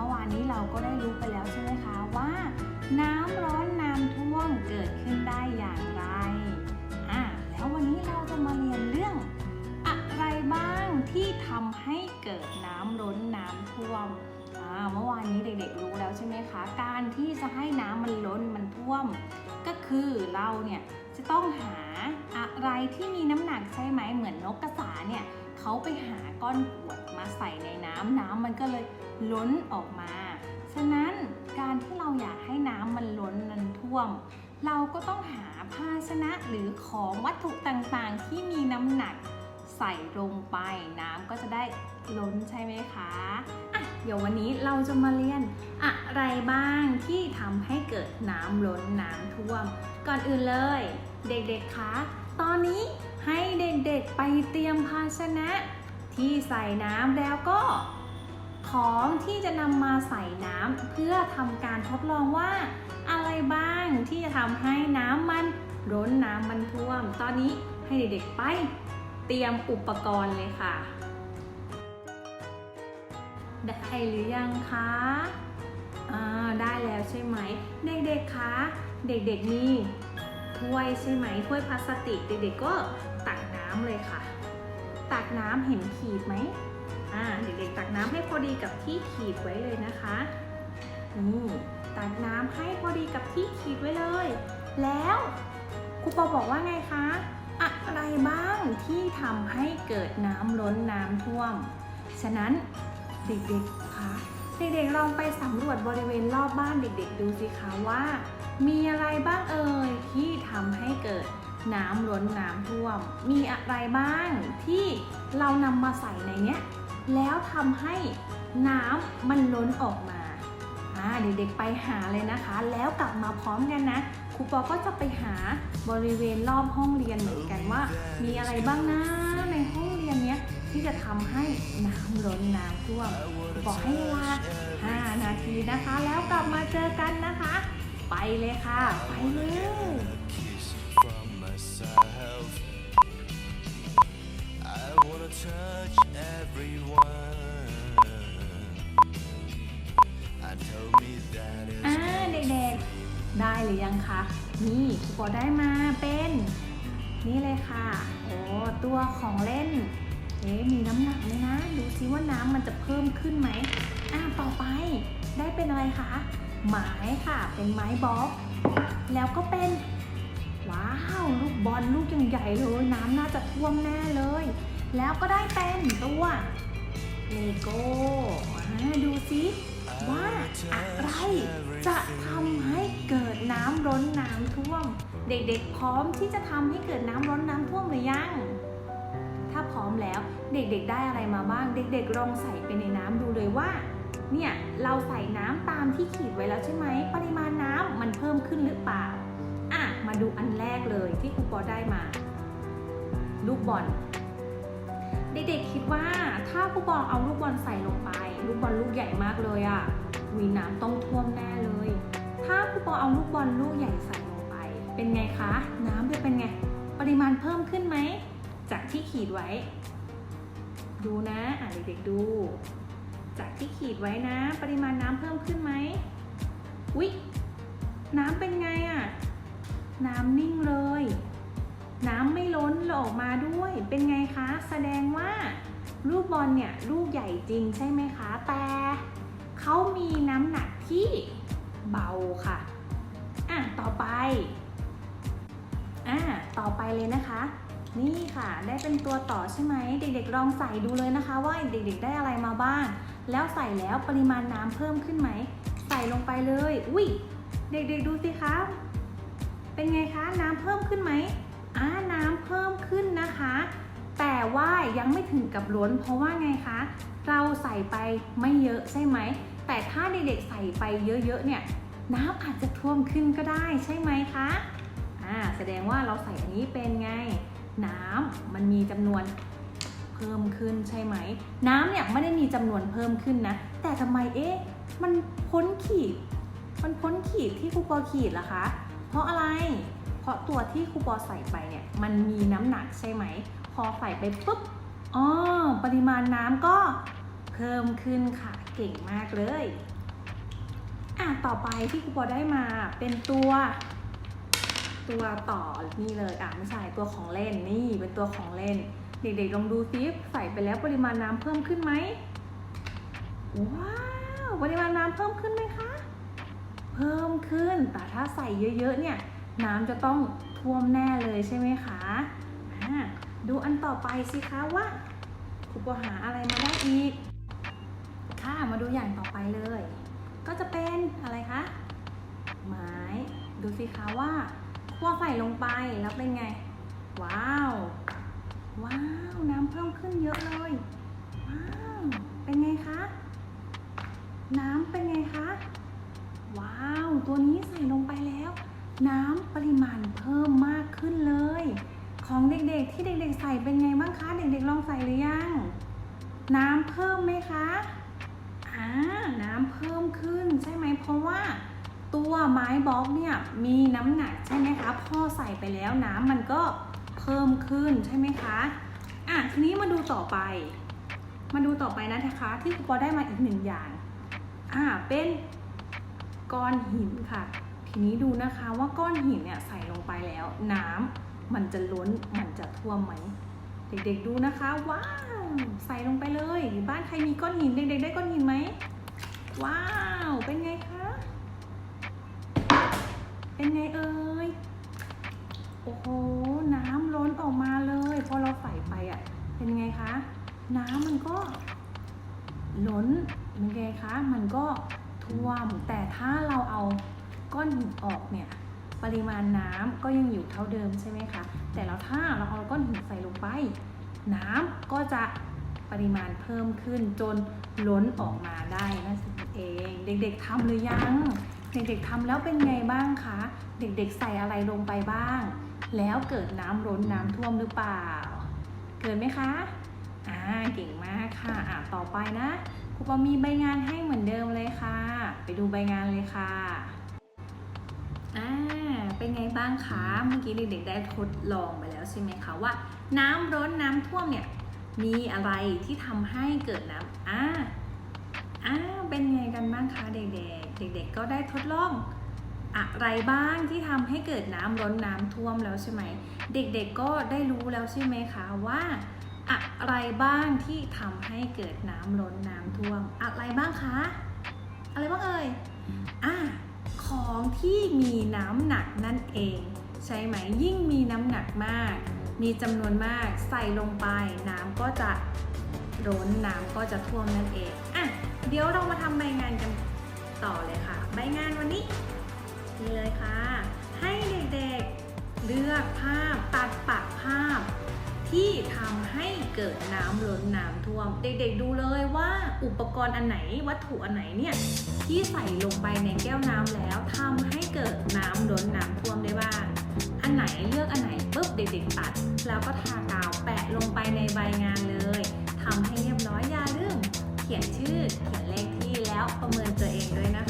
ื่อวานนี้เราก็ได้รู้ไปแล้วใช่ไหมคะว่า น้ำร้อนน้ำท่วมเกิดขึ้นได้อย่างไรอะแล้ววันนี้เราจะมาเรียนเรื่อง อะไรบ้างที่ทำให้เกิดน้ำล้นน้ำท่วมอ่าเมื่อวานนี้เด็กๆรู้แล้วใช่ไหมคะ การที่จะให้น้ำมันล้นมันท่วม ก็คือเราเนี่ยจะต้องหาอะไรที่มีน้ำหนักใช่ไหมเหมือนนกกระสาเนี่ยเขาไปหาก้อนกรวดมาใส่ในน้ำน้ำมันก็เลย ล้นออกมา ฉะนั้นการที่เราอยากให้น้ำมันล้นมันท่วม เราก็ต้องหาภาชนะหรือของวัตถุต่างๆ ที่มีน้ำหนักใส่ลงไปน้ำก็จะได้ล้นใช่ไหมคะอะเดี๋ยววันนี้เราจะมาเรียนอะไรบ้างที่ทำให้เกิดน้ำล้นน้ำท่วม ก่อนอื่นเลย เด็กๆคะตอนนี้ให้เด็กๆไปเตรียมภาชนะที่ใส่น้ำแล้วก็ ของที่จะนำมาใส่น้ำเพื่อทำการทดลองว่า อะไรบ้างที่จะทำให้น้ำมันล้นน้ำมันท่วม ตอนนี้ให้เด็กๆไปเตรียมอุปกรณ์เลยค่ะ ได้หรือยังคะอ่าได้แล้วใช่ไหม เด็กๆคะเด็กๆมีถ้วยใช่ไหมถ้วยพลาสติก เด็กๆก็ตักน้ำเลยค่ะ ตักน้ำเห็นขีดไหม อ่าเด็กๆตักน้ำให้พอดีกับที่ขีดไว้เลยนะคะนี่ตักน้ำให้พอดีกับที่ขีดไว้เลย แล้วครูปอบอกว่าไงคะอะไรบ้างที่ทำให้เกิดน้ำล้นน้ำท่วม ฉะนั้นเด็กๆคะเด็กๆลองไปสำรวจบริเวณรอบบ้านเด็ก ๆ ดูสิคะว่า มีอะไรบ้างเอ่ยที่ทำให้เกิดน้ำล้นน้ำท่วม มีอะไรบ้างที่เรานำมาใส่ในเนี้ย แล้วทำให้น้ำมันล้นออกมาอ่าเด็กๆไปหาเลยนะคะ แล้วกลับมาพร้อมกันนะครูปอก็จะไปหาบริเวณรอบห้องเรียนเหมือนกันว่า มีอะไรบ้างนะในห้องเรียนเนี้ยที่จะทำให้น้ำล้นน้ำท่วมบอกให้เวลา5นาทีนะคะ แล้วกลับมาเจอกันนะคะ ไปเลยค่ะ ไปเลย touch everyone. I told me that it's อ่าเด็กๆ ได้หรือยังคะ นี่ครูปอได้มาเป็น นี่เลยค่ะ โอ้ตัวของเล่น เอ๊ะมีน้ำหนักไหมนะ ดูซิว่าน้ำมันจะเพิ่มขึ้นไหมอ่าต่อไปได้เป็นอะไรคะ ไม้ค่ะ เป็นไม้บล็อก แล้วก็เป็น ว้าว ลูกบอลลูกยังใหญ่เลย น้ำน่าจะท่วมแน่เลย แล้วก็ได้เป็นตัวเลโก้ดูซิว่าอะไรจะทำให้เกิดน้ำล้นน้ำท่วม เด็กๆ พร้อมที่จะทำให้เกิดน้ำล้นน้ำท่วมหรือยัง ถ้าพร้อมแล้วเด็กๆ ได้อะไรมาบ้าง เด็กๆลองใส่ไปในน้ำดูเลยว่า เนี่ยเราใส่น้ำตามที่ขีดไว้แล้วใช่ไหมปริมาณน้ำมันเพิ่มขึ้นหรือเปล่าอะมาดูอันแรกเลยที่ครูปอได้มา ลูกบอล เด็กๆคิดว่าถ้าครูปองเอาลูกบอลใส่ลงไป ลูกบอลลูกใหญ่มากเลยอะ่ะวีน้ำต้องท่วมแน่เลย ถ้าครูปองเอาลูกบอลลูกใหญ่ใส่ลงไป เป็นไงคะ น้ำจะเป็นไง ปริมาณเพิ่มขึ้นไหม จากที่ขีดไว้ ดูนะอะเด็กๆดู จากที่ขีดไว้นะ ปริมาณน้ำเพิ่มขึ้นไหมอุ๊ยน้ำเป็นไงอะ่ะ น้ำนิ่งเลย น้ำไม่ล้นหลออกมาด้วย เป็นไงคะ แสดงว่าลูกบอลเนี่ยลูกใหญ่จริงใช่ไหมคะ แต่เขามีน้ำหนักที่เบาค่ะ อะ ต่อไป อะ ต่อไปเลยนะคะ นี่ค่ะ ได้เป็นตัวต่อใช่ไหม เด็กๆ ลองใส่ดูเลยนะคะ ว่าเด็กๆ ได้อะไรมาบ้าง แล้วใส่แล้วปริมาณน้ำเพิ่มขึ้นไหม ใส่ลงไปเลย อุ้ย เด็กๆ ดูสิคะ เป็นไงคะ น้ำเพิ่มขึ้นไหม อ่าน้ำเพิ่มขึ้นนะคะ แต่ว่ายังไม่ถึงกับล้น เพราะว่าไงคะ เราใส่ไปไม่เยอะใช่ไหม แต่ถ้าเด็กๆใส่ไปเยอะๆเนี่ย น้ำอาจจะท่วมขึ้นก็ได้ใช่ไหมคะอ่าแสดงว่าเราใส่อันนี้เป็นไง น้ำมันมีจำนวนเพิ่มขึ้นใช่ไหม น้ำเนี่ยไม่ได้มีจำนวนเพิ่มขึ้นนะ แต่ทำไมเอ๊ะมันพ้นขีด มันพ้นขีดที่ครูปอขีดล่ะคะ เพราะอะไร เพราะตัวที่ครูปอใส่ไปเนี่ยมันมีน้ำหนักใช่ไหม พอใส่ไปปุ๊บอ๋อปริมาณน้ำก็เพิ่มขึ้นค่ะเก่งมากเลยอะต่อไปที่ครูปอได้มาเป็นตัว ตัวต่อนี่เลยอะไม่ใช่ตัวของเล่นนี่เป็นตัวของเล่น เด็กๆลองดูซิใส่ไปแล้วปริมาณน้ำเพิ่มขึ้นไหมว้าวปริมาณน้ำเพิ่มขึ้นไหมคะ เพิ่มขึ้นแต่ถ้าใส่เยอะๆเนี่ย น้ำจะต้องท่วมแน่เลยใช่ไหมคะดูอันต่อไปสิคะว่าครูปหาอะไรมาได้อีก ค่ะมาดูอย่างต่อไปเลย ก็จะเป็นอะไรคะไม้ดูสิคะว่าคั่วไฟลงไปแล้วเป็นไง ว้าว ว้าว น้ำเพิ่มขึ้นเยอะเลย ว้าว เป็นไงคะ น้ำเป็นไงคะ ว้าว ตัวนี้ใส่ลงไปแล้ว น้ำปริมาณเพิ่มมากขึ้นเลย ของเด็กๆที่เด็กๆใส่เป็นไงบ้างคะ เด็กๆลองใส่หรือยัง น้ำเพิ่มไหมคะอ่าน้ำเพิ่มขึ้นใช่ไหมเพราะว่าตัวไม้บล็อกเนี่ยมีน้ำหนักใช่ไหมคะพอใส่ไปแล้วน้ำมันก็เพิ่มขึ้นใช่ไหมคะอะทีนี้มาดูต่อไป มาดูต่อไปนะคะที่ครูปอได้มาอีกหนึ่งอย่างอ่าเป็นก้อนหินค่ะ ทีนี้ดูนะคะว่าก้อนหินเนี่ยใส่ลงไปแล้ว น้ำมันจะล้นมันจะท่วมไหม เด็กๆดูนะคะ ว้าวใส่ลงไปเลยบ้านใครมีก้อนหินเด็กๆได้ก้อนหินไหมว้าว เป็นไงคะ เป็นไงเอ่ยโอ้โหน้ำล้นออกมาเลยพอเราใส่ไปอะ เป็นไงคะ น้ำมันก็ล้นเป็นไงคะ มันก็ท่วมแต่ถ้าเราเอา ก้อนหินออกเนี่ยปริมาณน้ำก็ยังอยู่เท่าเดิมใช่ไหมคะแต่แล้วถ้าเราเอาก้อนหินใส่ลงไป น้ำก็จะปริมาณเพิ่มขึ้นจนล้นออกมาได้นั่นเอง เด็กๆทำหรือยัง เด็กๆทำแล้วเป็นไงบ้างคะ เด็กๆใส่อะไรลงไปบ้าง แล้วเกิดน้ำล้นน้ำท่วมหรือเปล่า เกิดไหมคะอ่าเก่งมากค่ะอ่าต่อไปนะครูปอมีใบงานให้เหมือนเดิมเลยค่ะ ไปดูใบงานเลยค่ะอ่าเป็น ไงบ้างคะ เมื่อกี้เด็กๆได้ทดลองไปแล้วใช่ไหมคะว่า น้ำร้อนน้ำท่วมเนี่ยมีอะไรที่ทำให้เกิดน้ำอ่าอ่าเป็นไงกันบ้างคะเด็กๆ เด็กๆ ก็ได้ทดลองอะไรบ้างที่ทำให้เกิดน้ำล้อนน้ำท่วมแล้วใช่ไหม เด็กๆ ก็ได้รู้แล้วใช่ไหมคะว่าอะไรบ้างที่ทำให้เกิดน้ำล้นน้ำท่วม อะไรบ้างคะ อะไรบ้างเอ่ยอ่า ของที่มีน้ำหนักนั่นเอง ใช่ไหมยิ่งมีน้ำหนักมาก มีจำนวนมากใส่ลงไป น้ำก็จะล้นน้ำก็จะท่วมนั่นเองอะเดี๋ยวเรามาทำใบงานกันต่อเลยค่ะ ใบงานวันนี้นี่เลยค่ะ ให้เด็กๆเลือกภาพตัดปะภาพ ที่ทำให้เกิดน้ำล้นน้ำท่วม เด็กๆดูเลยว่าอุปกรณ์อันไหนวัตถุอันไหนเนี่ยที่ใส่ลงไปในแก้วน้ำแล้วทำให้เกิดน้ำล้นน้ำท่วมได้บ้าง อันไหนเลือกอันไหนปุ๊บเด็กๆตัด แล้วก็ทากาวแปะลงไปในใบงานเลยทำให้เรียบร้อยอย่าลืมเขียนชื่อเขียนเลขที่แล้วประเมินตัวเองด้วยนะคะค่ะ